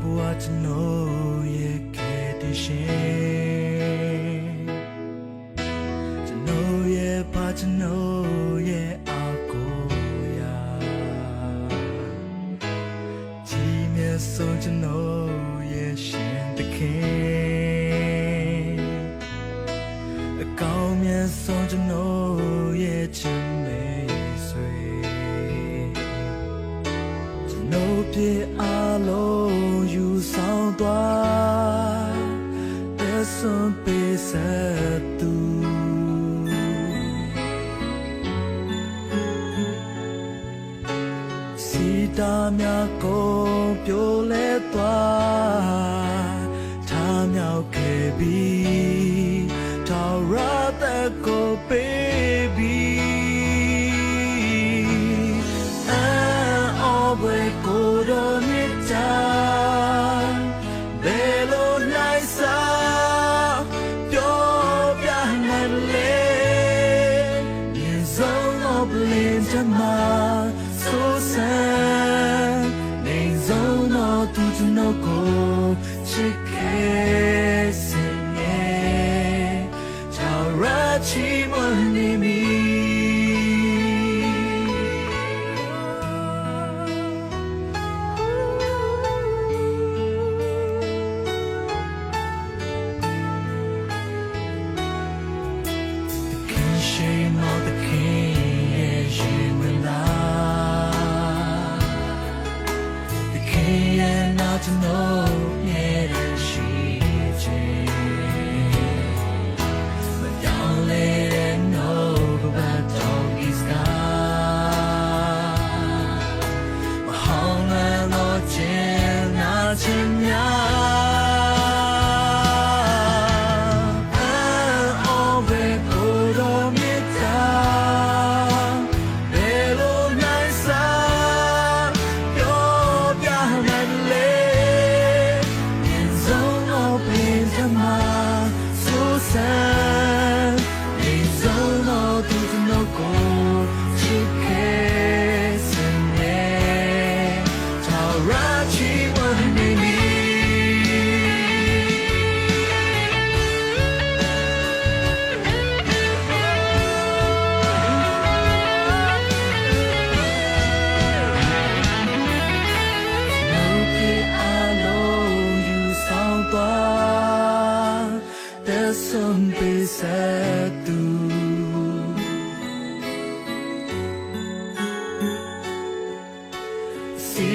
ကျွန်တော်ရဲ့ခဲတရှင်ကျွန်တော်ရဲ့ပါကျွန်တော်ရဲ့အာကိုရာကြီးမြတ်ဆုံးကျွန်တော်ရဲ့ရှင်တခင်အကောင်းမြတ်ဆုံးကျွန်တော်ရဲ့ချစ်မေဆွေကျွန်တော်ပြေအားလုံး ယူဆောင်သွားတဲ့စွန်ပေးဆက်သူစီတာမြကိုပြိုလဲသွားထားမြောက်ခဲ့ပြီးထောက်ရတဲ့ကိုပေးပြီး and always go to me zone of lin jama so sad Ning zone of tu tu ခြ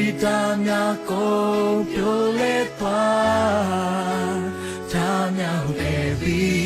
Si ta mia ko pyo le toi ta mia hu baby